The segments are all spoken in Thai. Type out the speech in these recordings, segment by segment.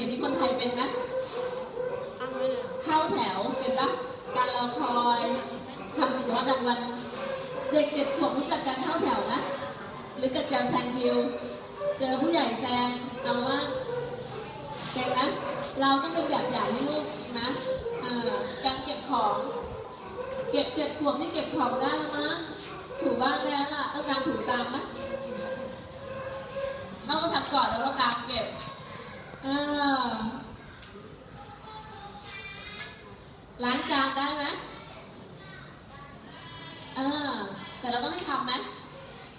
ดี๋ยวนี้คนไทยเป็นไหมเข้าแถวเป็นปะการรอคอยทำกิจวัตรประจำวัน เด็กเจ็ดขวบรู้จักการเข้าแถวไหมหรือกับการแซงคิว เจอผู้ใหญ่แซงเอาว่าเก่งนะเราต้องเป็นแบบอย่างให้ลูกนะการเก็บของ เก็บเจ็ดขวบนี่เก็บของได้แล้วมั้งถูบ้านแล้วล่ะต้องการถูตามไหมเราก็ทำก่อนแล้วก็ตามเก็บ ล้างจานได้ไหมเออ แต่เราต้องให้ทำไหม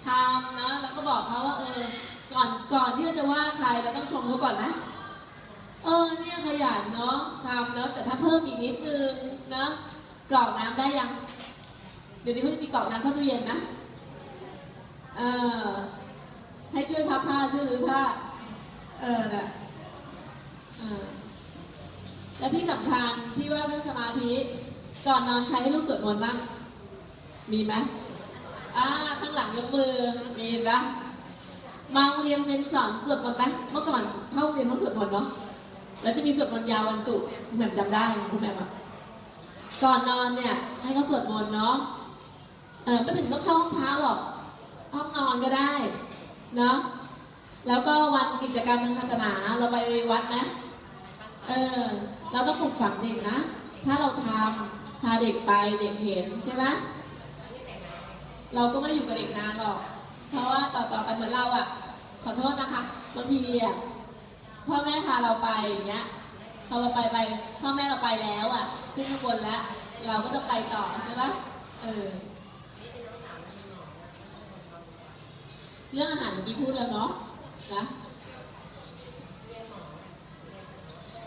ทำนะ แล้วก็บอกเขาว่า เออ ก่อน ก่อนที่จะว่าใครเราต้องชมเขาก่อนนะเออ เนี่ยขยันเนาะทำเนาะ แต่ถ้าเพิ่มอีกนิดนึงนะกรอกน้ำได้ยัง เดี๋ยวนี้เขาจะมีกรอกน้ำเข้าตู้เย็นนะเออให้ช่วยพับผ้าช่วยรื้อผ้า เออน่ะ และที่สำคัญที่ว่าเรื่องสมาธิ ก่อนนอนใครให้ลูกสวดมนต์บ้าง มีไหมอ่าข้างหลังยกมือ มีปะมาโรงเรียนเรียนสอนสวดมนต์ไหมเมื่อก่อนเข้าเรียนต้องสวดมนต์เนาะ แล้วจะมีสวดมนต์ยาววันศุกร์คุณแหม่มจำได้คุณแหม่มอะก่อนนอนเนี่ย ให้เขาสวดมนต์เนาะ เออไม่ถึงต้องเข้าห้องพระหรอก ห้องนอนก็ได้ เนาะ แล้วก็วันกิจกรรมทางศาสนาเราไปวัดไหม เออ เราต้องปลูกฝังเด็กนะ ถ้าเราทำพาเด็กไปเด็กเห็นใช่ไหมเราก็ไม่ได้อยู่กับเด็กนานหรอก เพราะว่าต่อต่อไปเหมือนเราอะ ขอโทษนะคะบางทีอะพ่อแม่พาเราไปอย่างเงี้ยพอเราไปไปพ่อแม่เราไปแล้วอะ ขึ้นข้างบนแล้ว เราก็จะไปต่อใช่ปะเออเรื่องอาหารเมื่อกี้พูดแล้วเนาะนะ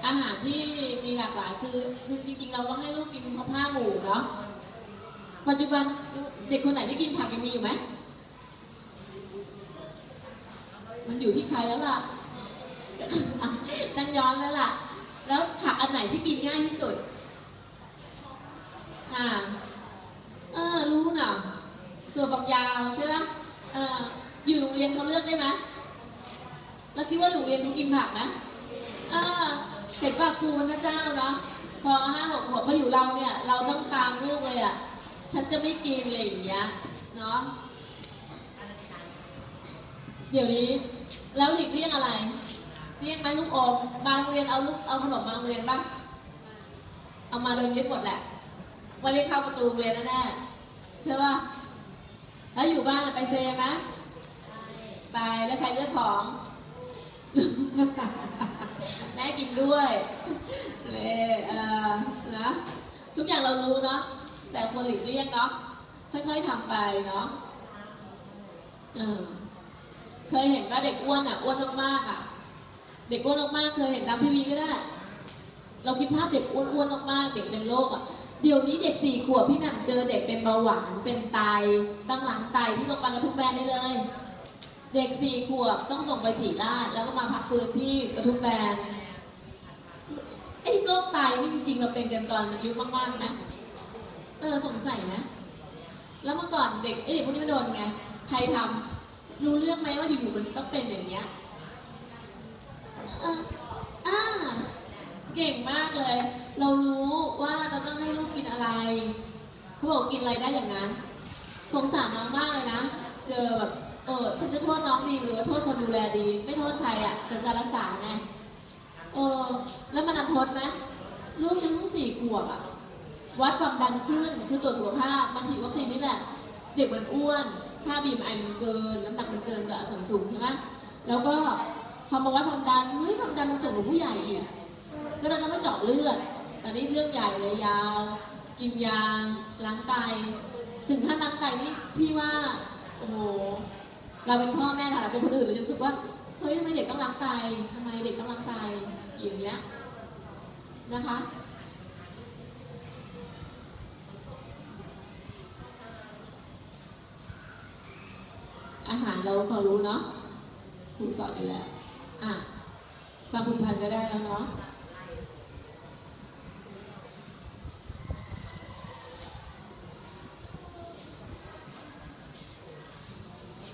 อาหารที่มีหลากหลายคือคือจริงๆ เราต้องให้ลูกกินข้าวผ้าหมูเนาะปัจจุบันเด็กคนไหนไม่กินผักยังมีอยู่ไหมมันอยู่ที่ใครแล้วล่ะอะต้งย้อนแล้วล่ะ แล้วผักอันไหนที่กินง่ายที่สุด อ่า เออ รู้น่ะส่วนฝักยาวใช่ไหมเอออยู่โรงเรียนเขาเลือกได้ไหมแล้วคิดว่าโรงเรียนเขากินผักไหมอ่า เห็นป่ะครูพระเจ้าเนาะพอห้าหกขวบพออยู่เราเนี่ย เราต้องตามลูกเลยอะฉันจะไม่กินอะไรอย่างเงี้ยเนาะเดี๋ยวนี้ แล้วหลีกเลี่ยงอะไรเลี่ยงไหมลูกอมบางโรงเรียนเอาลูกเอาขนมมาโรงเรียนบ้างเอามาโดนยึดหมดแหละ วันนี้เข้าประตูโรงเรียนแน่ๆใช่ป่ะแล้วอยู่บ้านไปเซไหมไปแล้วใครเลือกของ ม่กินด้วยเลยเออนะทุกอย่างเรารู้เนาะแต่ควรหลีกเลี่ยงเนาะค่อยๆทำไปเนาะเคยเห็นว่าเด็กอ้วนอะอ้วนมากๆอะ เด็กอ้วนมากๆเคยเห็นตามทีวีก็ได้ เราคิดภาพเด็กอ้วนๆมากๆเด็กเป็นโรคอะเดี๋ยวนี้เด็กสี่ขวบพี่แหม่มเจอเด็กเป็นเบาหวานเป็นไตตั้งหลังไตที่โรงพยาบาลกระทุ่มแบนได้เลย เด็กสี่ขวบต้องส่งไปถีราชแล้วก็มาพักฟื้นที่กระทุ่มแบน ไอ้โรคไตนี่จริงๆเราเป็นกันตอนอายุมากๆนะ เออสงสัยนะ แล้วเมื่อก่อนเด็กไอ้เด็กพวกนี้มันโดนไง ใครทำรู้เรื่องไหมว่าอยู่ๆมันต้องเป็นอย่างเงี้ยอะอ่าเก่งมากเลย เรารู้ว่าเราต้องให้ลูกกินอะไรเขาบอกกินอะไรได้อย่างนั้นสงสารน้องมากเลยนะ เจอแบบเออฉันจะโทษน้องดีหรือว่าโทษคนดูแลดี ไม่โทษใครอะแต่การรักษาไงเออแล้วมันอันทดไหม ลูกฉันเพิ่งสี่ขวบอะวัดความดันขึ้นคือตรวจสุขภาพมาฉีดวัคซีนนี่แหละ เด็กมันอ้วนค่าบีมไอมันเกิน น้ำหนักมันเกินกับส่วนสูงใช่ไหมแล้วก็พอมาวัดความดันเฮ้ยความดันมันสูงกว่าผู้ใหญ่อีกก็เราต้องไปเจาะเลือดอันนี้เรื่องใหญ่เลยยาว กินยาล้างไตถึงขั้นล้างไตนี่พี่ว่าโอ้โหเราเป็นพ่อแม่ค่ะเราเป็นคนอื่นเราจะรู้สึกว่าเฮ้ยทำไมเด็กต้องล้างไตทำไมเด็กต้องล้างไตอย่างเงี้ย นะคะ อาหารเราพอรู้เนาะครูสอนอยู่แล้ว อะความผูกพันก็ได้แล้วเนาะ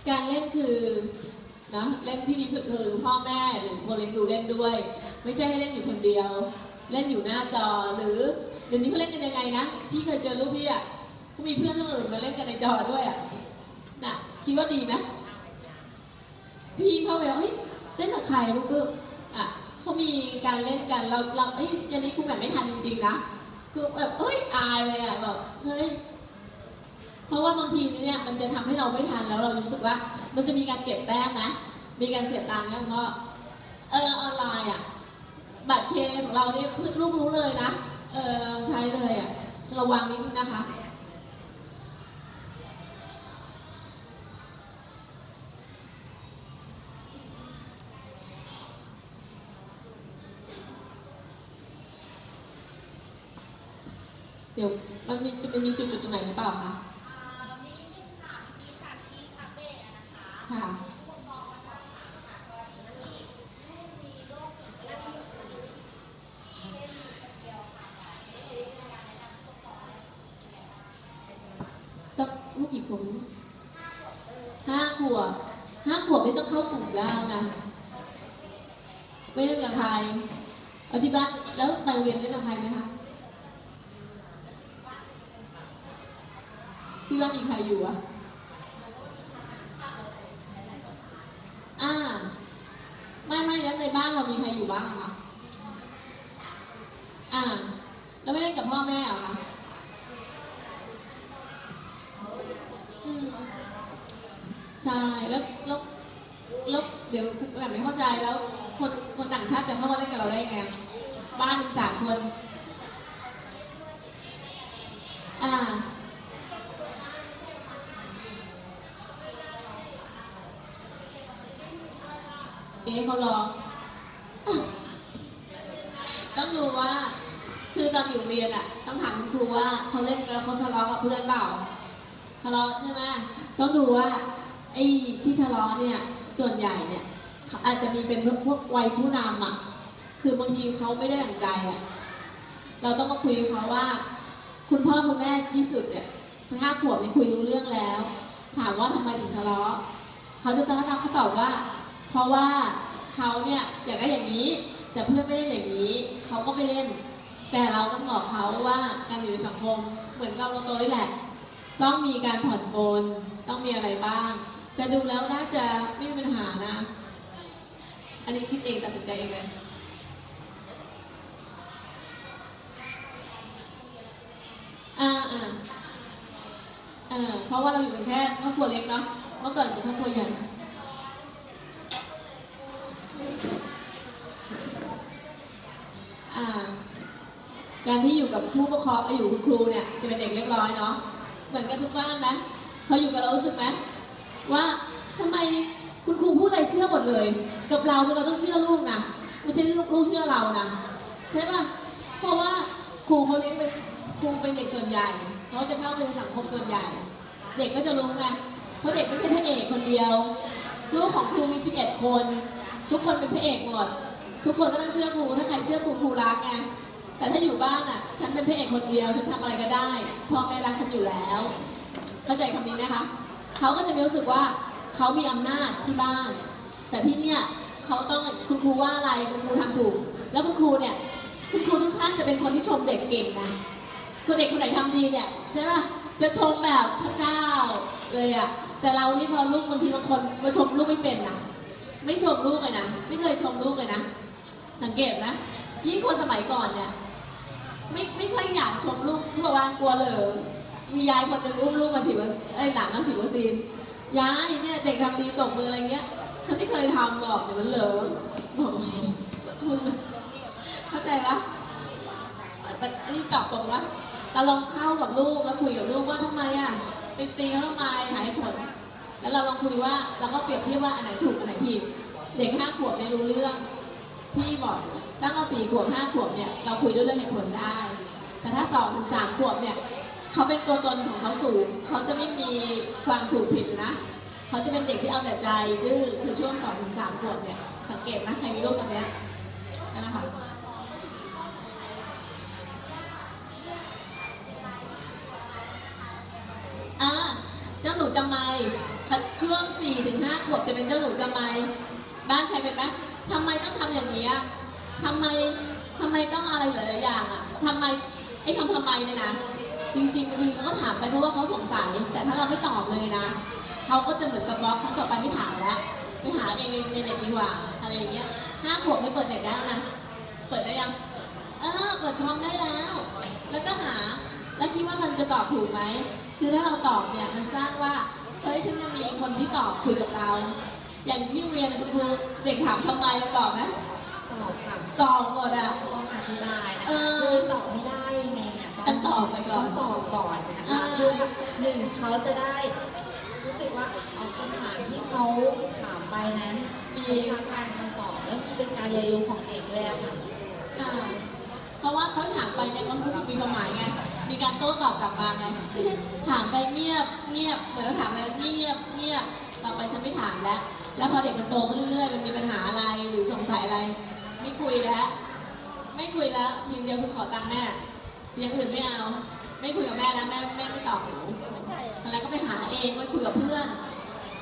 การเล่นคือนะเล่นที่ดีสุดคือพ่อแม่หรือคนเลี้ยงดูเล่นด้วย ไม่ใช่ให้เล่นอยู่คนเดียว เล่นอยู่หน้าจอหรือเดี๋ยวนี้เขาเล่นกันยังไงนะพี่เคยเจอรูปพี่อะเขามีเพื่อนคนอื่นมาเล่นกันในจอด้วยอะน่ะคิดว่าดีไหมพี่เข้าไปว่าเฮ้ยเล่นกับใครลูกๆอะเขามีการเล่นกันเราเราเอ้ยยันนี้คุณแบบไม่ทันจริงๆนะคือแบบเอ้ยอายเลยอะแบบเฮ้ยเพราะว่าบางทีเนี่ยมันจะทำให้เราไม่ทันแล้วเรารู้สึกว่า มันจะมีการเก็บแต้มนะ มีการเสียตังค์นะเพราะเออออนไลน์อะ บัตรเคของเราเนี่ยพึ่งลูกรู้เลยนะ เออใช้เลยอะระวังนิดนึงนะคะเดี๋ยวมันมีมันมีจุดจุดตรงไหนหรือเปล่าคะ มีนิดนึงค่ะมีจากที่คาเฟ่อะนะคะ ค่ะ ผู้ปกครองมาสอบถามค่ะกรณีที่ลูกมีโรคถึงระดับที่เล่นคนเดียวค่ะไม่ได้มีการแนะนำผู้ปกครองอะไรยังไงบ้าง ต้องลูกกี่ขวบห้าขวบห้าขวบไม่ต้องเข้ากลุ่มแล้วนะ ไม่เล่นกับใครเอาที่บ้านแล้วไปโรงเรียนเล่นกับใครไหมคะ พี่ว่ามีใครอยู่อะ เอ๊ะเขาร้อต้องดูว่า คือตอนอยู่เรียนอะ ต้องถามครูว่าเขาเล่นกันแล้วเขาทะเลาะกับเพื่อนเปล่าทะเลาะใช่ไหมต้องดูว่าไอ้ที่ทะเลาะเนี่ย ส่วนใหญ่เนี่ย อาจจะมีเป็นพวกพวกวัยผู้นำอะ คือบางทีเขาไม่ได้ดังใจอะ เราต้องมาคุยกับเขาว่า คุณพ่อคุณแม่ที่สุดเนี่ยห้าขวบเนี่คุยรู้เรื่องแล้ว ถามว่าทำไมถึงทะเลาะเขาจะตอบเขาตอบว่า เพราะว่า เขาเนี่ยอยากได้อย่างนี้ แต่เพื่อนไม่ได้อย่างนี้เขาก็ไม่เล่น แต่เราต้องบอกเขาว่าการอยู่ในสังคมเหมือนกับเราโตนี่แหละ ต้องมีการผ่อนปลนต้องมีอะไรบ้าง แต่ดูแล้วน่าจะไม่มีปัญหานะ อันนี้คิดเองตัดสินใจเองเลยอ่าอ่าอ่าเพราะว่าเราอยู่กันแค่ครอบครัวเล็กเนาะเมื่อก่อนเป็นครอบครัวใหญ่ การที่อยู่กับผู้ปกครองอยู่กับคุณครูเนี่ยจะเป็นเด็กเรียบร้อยเนาะเหมือนกันทุกบ้านนะพออยู่กับเรารู้สึกไหมว่าทำไมคุณครูพูดอะไรเชื่อหมดเลย กับเราเราต้องเชื่อลูกนะไม่ใช่ลูกลูกเชื่อเรานะใช่ป่ะเพราะว่าครูเขาเลี้ยงเป็นครูเป็นเด็กส่วนใหญ่เขาจะเข้าเรียนสังคมส่วนใหญ่ เด็กก็จะรู้ไงเพราะเด็กไม่ใช่พระเอกคนเดียวลูกของครูมี11คน ทุกคนเป็นพระเอกหมดทุกคนก็ต้องเชื่อครูถ้าใครเชื่อครูครูรักไง แต่ถ้าอยู่บ้านอะ ฉันเป็นพระเอกคนเดียวฉันทำอะไรก็ได้พ่อแม่รักฉันอยู่แล้ว เข้าใจคำนี้ไหมคะเขาก็จะมีรู้สึกว่าเขามีอำนาจที่บ้าน แต่ที่เนี่ยเขาต้องคุณครูว่าอะไรคุณครูทำถูกแล้วคุณครูเนี่ย คุณครูทุกท่านจะเป็นคนที่ชมเด็กเก่งนะคือเด็กคนไหนทำดีเนี่ยใช่ไหมจะชมแบบพระเจ้าเลยอะแต่เรานี่พอลูกบางทีบางคนมาชมลูกไม่เป็นนะไม่ชมลูกเลยนะไม่เคยชมลูกเลยนะสังเกตไหมยิ่งคนสมัยก่อนเนี่ย ไม่ไม่ค่อยอยากชมลูกที่บอกว่ากลัวเหลอมียายคนหนึ่งอุ้มลูกมาฉีดวัคเอ้หลานมาฉีดวัคซีนยายเนี่ยเด็กทำดีตบมืออะไรเงี้ยฉันไม่เคยทำหรอกเดี๋ยวมันเหลอบอกเข้าใจปะอันนี้ตอบตรงว่าเราลองเข้ากับลูกแล้วคุยกับลูกว่าทำไมอะไปตีเขาทำไมหายผล แล้วเราลองคุยว่าเราก็เปรียบเทียบว่าอันไหนถูกอันไหนผิด เด็กห้าขวบไม่รู้เรื่อง พี่บอกตั้งแต่สี่ขวบห้าขวบเนี่ยเราคุยด้วยเรื่องเหตุผลได้ แต่ถ้าสองถึงสามขวบเนี่ยเขาเป็นตัวตนของเขาสูงเขาจะไม่มีความถูกผิดนะเขาจะเป็นเด็กที่เอาแต่ใจดื้อคือช่วงสองถึงสามขวบเนี่ยสังเกตนะใครมีลูกแบบเนี้ยนั่นนะคะอ่าเจ้าหนูจำไม่ช่วงสี่ถึงห้าขวบจะเป็นเจ้าหนูจำไม่บ้านใครเป็นไหมทำไมต้อง ทำอย่าไมทำไมต้องอะไรหลายๆอย่างอะทำไมไอ้คำทำไมเนี่ยนะจริงๆบางทีเขาก็ถามไปเพราะว่าเขาสงสัยแต่ถ้าเราไม่ตอบเลยนะเขาก็จะเหมือนกับบล็อกเขาต่อไปไม่ถามแล้วไปหาเองในในเน็ตดีกว่าอะไรอย่างเงี้ยห้าขวบไม่เปิดเน็ตได้แล้วนะเปิดได้ยังเออเปิดคอมได้แล้ว แล้วก็หา แล้วคิดว่ามันจะตอบถูกไหมคือถ้าเราตอบเนี่ยมันสร้างว่าเฮ้ยฉันจะมีคนที่ตอบคุยกับเรา อย่างที่เรียนคุณครูเด็กถามทำไมเราตอบไหมตอบค่ะ ตอบหมดอะต้องอธิบายนะเอคะอ คือตอบไม่ได้ยังไงเนี่ยต้องตอบไปก่อน ต้องตอบก่อนนะอ่าคะคือหนึ่งเขาจะได้ รู้สึกว่าเอาคำถามที่เขาถามไปนั้น มีทางการคำตอบและมีเป็นการเรียนรู้ของเด็กเลยอะค่ะ อ่าเพราะว่าเขาถามไปเนี่ยเขารู้สึกมีความหมายไง มีการโต้ตอบกลับมาไงไม่ใช่ถามไปเงียบเงียบ เหมือนเราถามอะไรเงียบเงียบต่อไปฉันไม่ถามแล้ว แล้วพอเด็กมันโตขึ้นเรื่อยๆ มันมีปัญหาอะไรหรือสงสัยอะไร ไม่คุยแล้ว ไม่คุยแล้วอย่างเดียวคือขอตังค์แม่อย่างอื่นไม่เอา ไม่คุยกับแม่แล้วแม่แม่ไม่ตอบหนูแล้วก็ไปหาเองไปคุยกับเพื่อน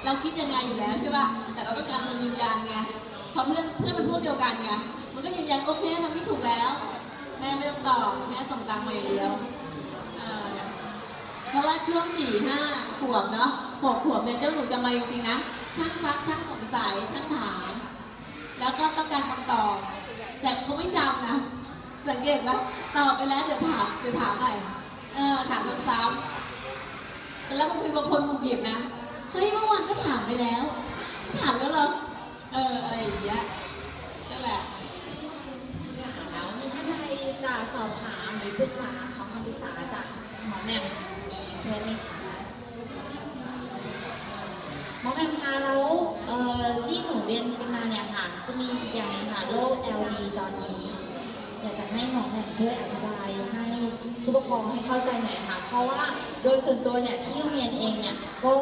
เราคิดยังไงอยู่แล้วใช่ป่ะแต่เราต้องการมันยืนยันไงพอเพื่อนเพื่อนมันพูดเดียวกันไงมันก็ยืนยันโอเคทำไม่ถูกแล้ว แม่ไม่ต้องตอบแม่ส่งตังค์มาอย่างเดียวเออเพราะว่าช่วงสี่ห้าขวบเนาะหกขวบเนี่ยเจ้าหนูจะมาจริงๆนะช่างซักช่างสงสัยช่างถาม แล้วก็ต้องการคำตอบ แต่เขาไม่จำนะ สังเกตไหมตอบไปแล้วเดี๋ยวถามเดี๋ยวถามใหม่เออถามซ้ำๆแล้วบางทีบางคนหงุดหงิดนะเฮ้ยเมื่อวานก็ถามไปแล้ว ถามแล้วเหรอเอออะไรอย่างเงี้ยนั่นแหละแล้วมีท่านใดจะสอบถามหรือปรึกษาขอคำปรึกษาจากหมอแหม่มมีเพื่อนไหมคะหมอแหม่มคะแล้วเอ่อ มีอีกอย่างค่ะโรค LD ตอนนี้ อยากจะให้หมอแหม่มช่วยอธิบายให้ผู้ปกครองให้เข้าใจหน่อยค่ะ เพราะว่าโดยส่วนตัวเนี่ยที่โรงเรียนเองเนี่ยก็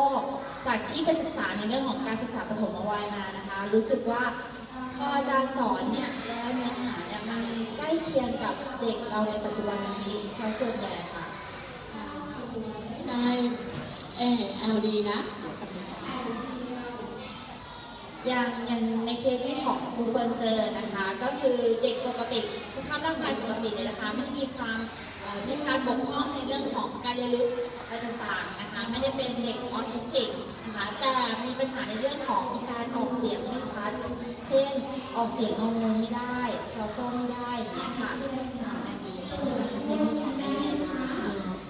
จากที่ไปศึกษาในเรื่องของการศึกษาปฐมวัยมานะคะ รู้สึกว่าพออาจารย์สอนเนี่ยแล้วเนื้อหาเนี่ยมันใกล้เคียงกับเด็กเราในปัจจุบันนี้เพราะส่วนใหญ่ค่ะใช่เออเอาดีนะ อย่างอย่างในเคสที่ของครูเฟิร์นเจอนะคะ ก็คือเด็กปกติสภาพร่างกายปกติเนี่ยนะคะไม่มีความมีการบกพร่องในเรื่องของการเรียนรู้อะไรต่างๆนะคะ ไม่ได้เป็นเด็กออทิสติกนะคะแต่มีปัญหาในเรื่องของการออกเสียงไม่ชัดเช่นออกเสียงงงงไม่ได้ซอโซ่ไม่ได้อย่างเงี้ยค่ะแบบนี้นะคะที่ต้องได้เรียนรู้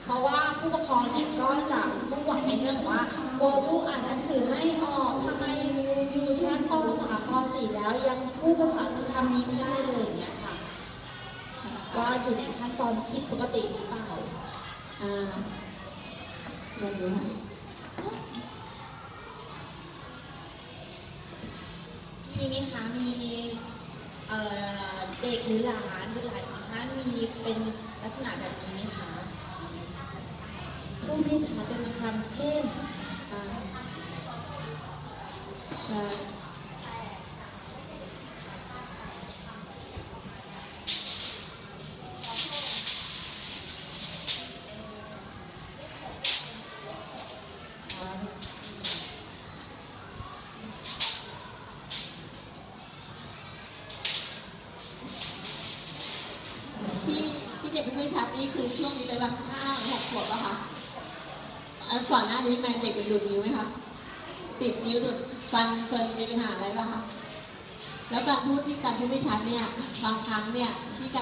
เพราะว่าผู้ปกครองเนี่ยก็จะมุ่งหวังในเรื่องของว่าโกลูกอ่านหนังสือไม่ออกทำไม อยู่ชั้นป .3 ป .4 แล้วยังพูดภาษาคำนี้ไม่ได้เลยอย่างเงี้ยค่ะว่าอยู่ในขั้นตอนผิดปกติหรือเปล่าอ่าลองดูให้มีไหมคะมีเอ่อเด็กหรือหลานหรือหลานของท่านมีเป็นลักษณะแบบนี้ไหมคะพูดไม่ชัดเป็นคำเช่น อ่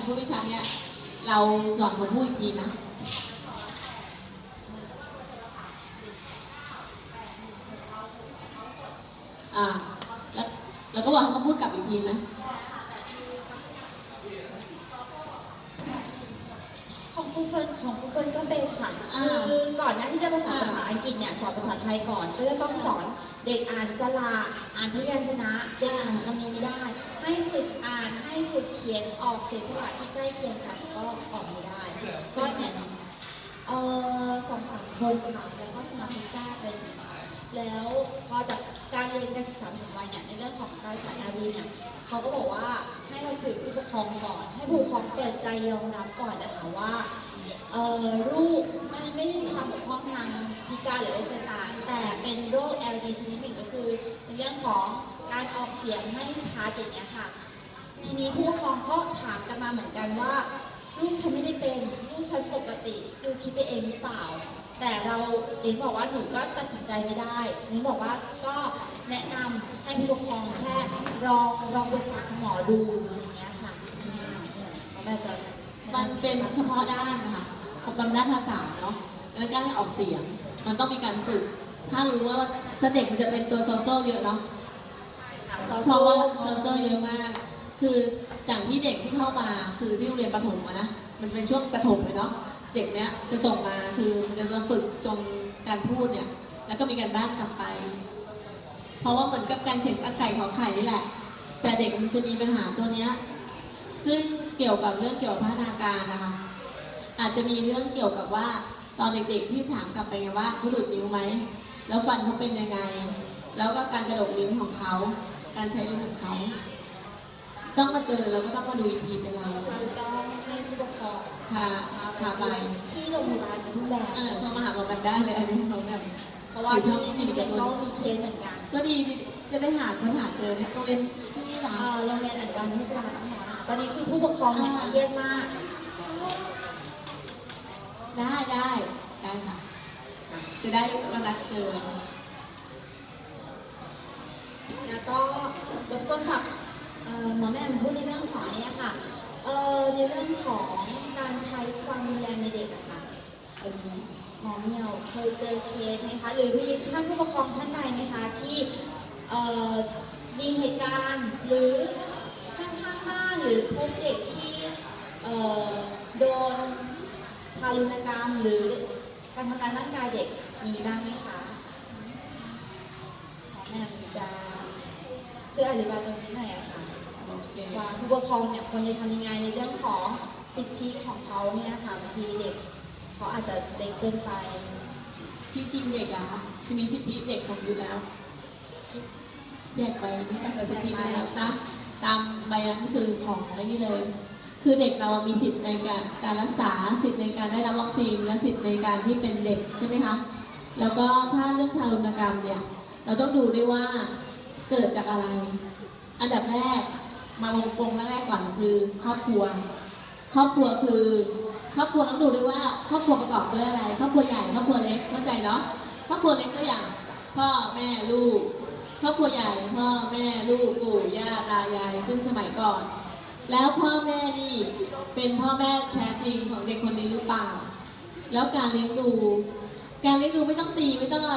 พูดไม่ชัดเนี่ยเราสอนเขาพูดอีกทีนะอ่าแล้วแล้วก็บอกให้เขาพูดกลับอีกทีไหมของครูเฟิร์นของครูเฟิร์นก็เป็นค่ะอ่าคือก่อนหน้าที่จะมาสอนอ่าภาษาอังกฤษเนี่ยสอนภาษาไทยก่อนก็จะต้องสอนเด็กอ่านสระอ่านพยัญชนะเด็กอ่านคำนี้ไม่ได้ ให้ฝึกอ่านให้ฝึกเขียนออกเสียงสระที่ใกล้เคียงกันก็ออกไม่ได้ ก็เนี่ยเอ่อสองสามคนค่ะแล้วก็สมาชิกจ้าเป็นแล้วพอจากการเรียนการศึกษาสมัยเนี่ยในเรื่องของการสอนอารีเนี่ยเขาก็บอกว่าให้เราฝึกผู้ปกครองก่อน ให้ผู้ปกครองเปิดใจยอมรับก่อนนะคะว่าเอ่อลูกมันไม่ได้มีความบกพร่องทางพิการหรืออะไรต่างแต่เป็นโรค LD ชนิดหนึ่งก็คือในเรื่องของ การออกเสียงไม่ชัดอย่างเงี้ยค่ะ ทีนี้ผู้ปกครองก็ถามกันมาเหมือนกันว่าลูกฉันไม่ได้เป็นลูกฉันปกติคือคิดไปเองหรือเปล่า แต่เราหนิงบอกว่าหนูก็ตัดสินใจไม่ได้หนิงบอกว่าก็แนะนำให้ผู้ปกครองแค่ลองลองปรึกษาหมอดูอย่างเงี้ยค่ะน่าจะมันเป็นเฉพาะด้านนะคะของด้านภาษาเนาะแล้วการออกเสียง มันต้องมีการฝึก ถ้ารู้ว่าถ้าเด็กมันจะเป็นตัวโซโซเยอะเนาะ เพราะว่าโซโซอร์เยอะมาก คืออย่างที่เด็กที่เข้ามาคือที่โรงเรียนประถมอะนะ มันเป็นช่วงประถมเลยเนาะ เด็กเนี้ยจะส่งมาคือมันจะฝึกจงการพูดเนี่ย แล้วก็มีการบ้านกลับไป เพราะว่าเหมือนกับการเขียนอาไก่ขอไข่นี่แหละ แต่เด็กมันจะมีปัญหาตัวเนี้ย ซึ่งเกี่ยวกับเรื่องเกี่ยวกับพัฒนาการนะคะ อาจจะมีเรื่องเกี่ยวกับว่าตอนเด็กๆที่ถามกลับไปไงว่าเขาดูดนิ้วไหม แล้วฟันเขาเป็นยังไง แล้วก็การกระดกลิ้นของเขา การใช้ลิ้นของเขา ต้องมาเจอแล้วก็ต้องมาดูอีกทีเป็นเราคือต้องให้ผู้ปกครองพาพาไปที่โรงพยาบาลกระทุ่มแบนเออโทรมาหาหมอแบบได้เลยอันนี้เขาแบบเพราะว่าที่นี่เด็กก็มีเคสเหมือนกันก็ดีจะได้หาคนหาเจอเนี่ยต้องเรียนที่นี่หรอเอ่อโรงเรียนอัจฉริยะที่ตลาดน้ำหมอนะคะตอนนี้คือผู้ปกครองเนี่ยเครียดมาก ได้ได้ได้ค่ะ จะได้มานัดเจอ แล้วก็รบกวนฝากหมอแม่พูดในเรื่องของเนี่ยค่ะเออในเรื่องของการใช้ความรุนแรงในเด็กอะค่ะหมอเมียวเคยเจอเคสไหมคะ หรือมีท่านผู้ปกครองท่านใดไหมคะที่เออมีเหตุการณ์หรือข้างบ้านหรือพบเด็กที่เออโดนทารุณกรรมหรือการทำร้ายร่างกายเด็กมีบ้างไหมคะหมอแม่จะ ช่วยอธิบายตรงนี้หน่อยอะค่ะโอเคว่าผู้ปกครองเนี่ยควรจะทำยังไงในเรื่องของสิทธิของเขาเนี่ยค่ะบางทีเด็กเขาอาจจะเด็กเกินไปจริงๆเด็กอะค่ะจะมีสิทธิเด็กของอยู่แล้วแยกไปนี่ก็เป็นสิทธิไปแล้วนะตามใบหนังสือของอะไรนี่เลย คือเด็กเรามีสิทธิในการการรักษาสิทธิในการได้รับวัคซีนและสิทธิในการที่เป็นเด็กใช่ไหมคะแล้วก็ถ้าเรื่องทารุณกรรมเนี่ย เราต้องดูด้วยว่า เกิดจากอะไร อันดับแรกมาวงกลมแรกก่อนคือครอบครัว ครอบครัวคือครอบครัวต้องดูด้วยว่าครอบครัวประกอบด้วยอะไร ครอบครัวใหญ่ครอบครัวเล็กเข้าใจเนาะครอบครัวเล็กก็อย่างพ่อแม่ลูก ครอบครัวใหญ่พ่อแม่ลูกปู่ย่าตายาย ซึ่งสมัยก่อน แล้วพ่อแม่นี่เป็นพ่อแม่แท้จริงของเด็กคนนี้หรือเปล่า แล้วการเลี้ยงดู การเลี้ยงดูไม่ต้องตีไม่ต้องอะไร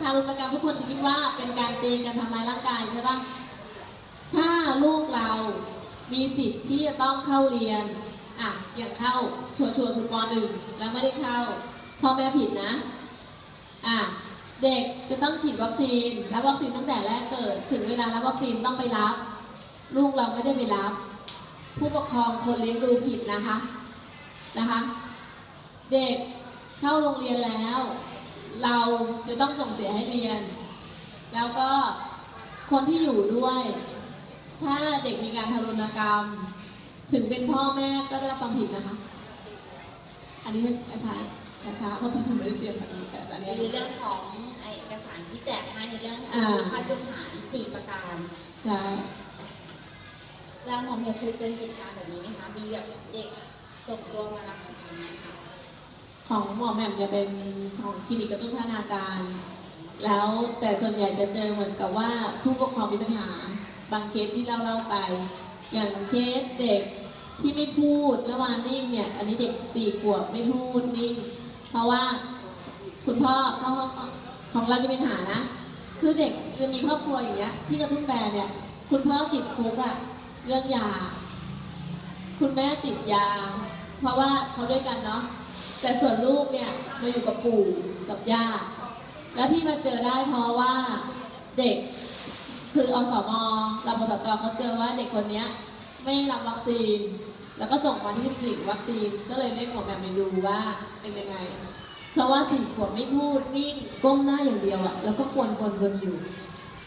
ทารุณกรรมทุกคนคิดว่าเป็นการตีการทำร้ายร่างกายใช่ปะถ้าลูกเรามีสิทธิ์ที่จะต้องเข้าเรียนอะอย่างเข้าชัวร์ๆคือปหนึ่งแล้วไม่ได้เข้าพ่อแม่ผิดนะอะเด็กจะต้องฉีดวัคซีนรับวัคซีนตั้งแต่แรกเกิด ถึงเวลารับวัคซีนต้องไปรับ ลูกเราไม่ได้ไปรับ ผู้ปกครองคนเลี้ยงดูผิดนะคะนะคะ เด็ก เข้าโรงเรียนแล้ว เราจะต้องส่งเสียให้เรียน แล้วก็คนที่อยู่ด้วย ถ้าเด็กมีการทารุณกรรม ถึงเป็นพ่อแม่ก็ได้รับความผิดนะคะ อันนี้อาจารย์นะคะเพราะผมไม่ได้เตรียมแบบนี้แต่อันนี้ในเรื่องของเอกสารที่แจกให้ในเรื่องของอ่าขั้นพื้นฐานสี่ประการใช่แล้วหมอเมียเคยเจอเหตุการณ์แบบนี้ไหมคะมีแบบเด็กส่งตัวมารับอย่างเงี้ยค่ะ ของหมอแหม่มจะเป็นของคลินิกกระตุ้นพัฒนาการ แล้วแต่ส่วนใหญ่จะเจอเหมือนกับว่าผู้ปกครองมีปัญหา บางเคสที่เล่าเล่าไป อย่างเคสเด็กที่ไม่พูดแล้ววานิ่งเนี่ย อันนี้เด็กสี่ขวบไม่พูดนิ่ง เพราะว่าคุณพ่อเข้าห้องของเราจะเป็นปัญหานะ คือเด็กจะมีครอบครัวอย่างเงี้ย ที่กระทุ่มแบนเนี่ย คุณพ่อติดคุกอะเรื่องยา คุณแม่ติดยา เพราะว่าเขาด้วยกันเนาะ แต่ส่วนลูกเนี่ยมาอยู่กับปู่กับย่า แล้วที่มาเจอได้เพราะว่าเด็กคืออสมเราปตกเขาเจอว่าเด็กคนนี้ไม่รับวัคซีน แล้วก็ส่งมาที่คลินิกวัคซีน ก็เลยเรียกหมอแบบไปดูว่าเป็นยังไง เพราะว่าสี่ขวบไม่พูดนิ่งก้มหน้าอย่างเดียวอะแล้วก็ควรคนคนอยู่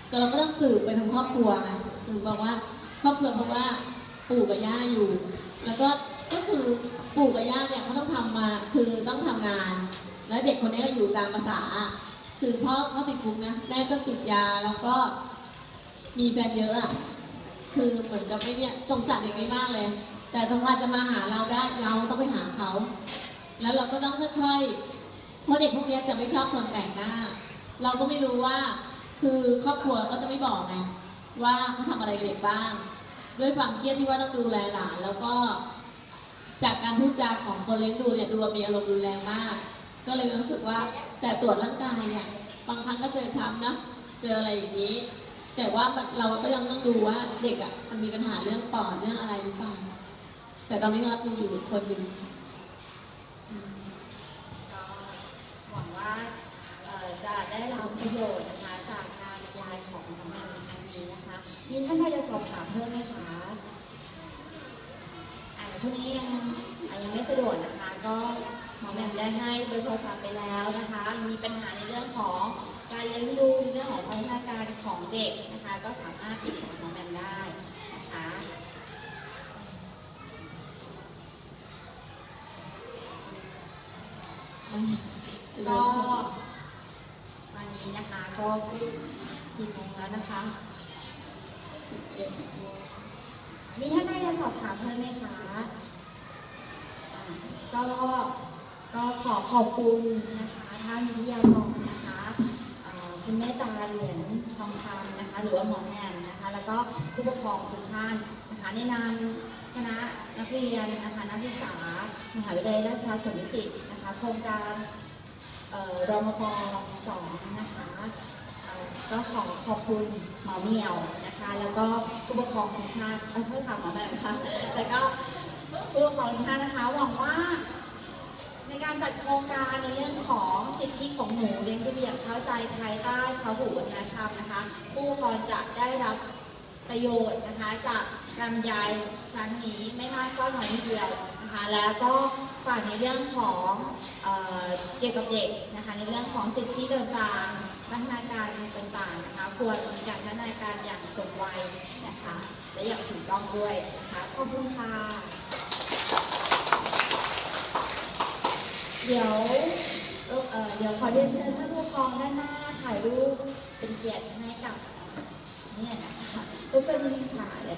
แต่เราก็ต้องสืบไปทั้งครอบครัวนะถึงบอกว่าครอบครัวเพราะว่าปู่กับย่าอยู่ แล้วก็ ก็คือปู่กับย่าเนี่ยเขาต้องทำมาคือต้องทำงาน แล้วเด็กคนนี้ก็อยู่ตามภาษา คือพ่อเขาติดคุกนะแม่ก็ติดยาแล้วก็มีแฟนเยอะอะคือเหมือนกับไม่เนี่ยสงสารเด็กนี้มากเลย แต่สมควรจะมาหาเราได้เราต้องไปหาเขา แล้วเราก็ต้องค่อยๆเพราะเด็กพวกนี้จะไม่ชอบคนแปลกหน้า เราก็ไม่รู้ว่า คือครอบครัวก็จะไม่บอกไงว่าเขาทำอะไรเด็กบ้าง ด้วยความเครียดที่ว่าต้องดูแลหลานแล้วก็ จากการพูดจาของคนเลี้ยงดูเนี่ยดูว่ามีอารมณ์รุนแรงมาก ก็เลยรู้สึกว่าแต่ตรวจร่างกายเนี่ยบางครั้งก็เจอช้ำนะเจออะไรอย่างนี้ แต่ว่าเราก็ยังต้องดูว่าเด็กอะมันมีปัญหาเรื่องปอดเรื่องอะไรหรือเปล่าแต่ตอนนี้รับดูอยู่คนหนึ่งอืมก็หวังว่าจะได้รับประโยชน์นะคะจากการบรรยายของน้องแมวในครั้งนี้นะคะ มีท่านใดจะสอบถามเพิ่มไหมคะ ช่วงนี้ยังยังไม่สะดวกนะคะ ก็หมอแหม่มได้ให้เบอร์โทรศัพท์ไปแล้วนะคะ มีปัญหาในเรื่องของการเลี้ยงดูในเรื่องของพัฒนาการของเด็กนะคะ ก็สามารถติดต่อหมอแหม่มได้นะคะก็วันนี้นะคะก็กี่โมงแล้วนะคะมี มีท่านใดจะสอบถามเพิ่มไหมคะอ่าก็ก็ขอขอบคุณนะคะท่านวิทยากรนะคะอ่อคุณแม่ตาเหรียญทองคำนะคะ หรือว่าหมอแหม่มนะคะ แล้วก็ผู้ปกครองทุกท่านนะคะในนามคณะนักเรียนนะคะนักศึกษามหาวิทยาลัยราชภัฏสวนดุสิตนะคะโครงการเอ่อรมพสองนะคะเอ่อก็ขอขอบคุณหมอเหมียวนะคะ แล้วก็ผู้ปกครองทุกท่านเอ้ยโทษค่ะหมอแบบค่ะแล้วก็ผู้ปกครองทุกท่านนะคะหวังว่า ในการจัดโครงการในเรื่องของสิทธิของหนูเลี้ยงดูอย่างเข้าใจภายใต้พระหูวัฒนธรรมนะคะ ผู้ปกครองจะได้รับประโยชน์นะคะจากการบรรยายครั้งนี้ไม่มากก็น้อยนิดเดียวนะคะแล้วก็ฝากในเรื่องของเออเกี่ยวกับเด็กนะคะในเรื่องของสิทธิต่างๆ พัฒนาการต่างๆนะคะ ควรมีการพัฒนาการอย่างสมวัยนะคะ และอย่างถูกต้องด้วยนะคะขอบคุณค่ะเดี๋ยวเเดี๋ยวขอเรียนเชิญท่านผู้ปกครองด้านหน้าถ่ายรูปเป็นเกียรติให้กับเนี่ยนะคะทุกคนค่ะเดี๋ยว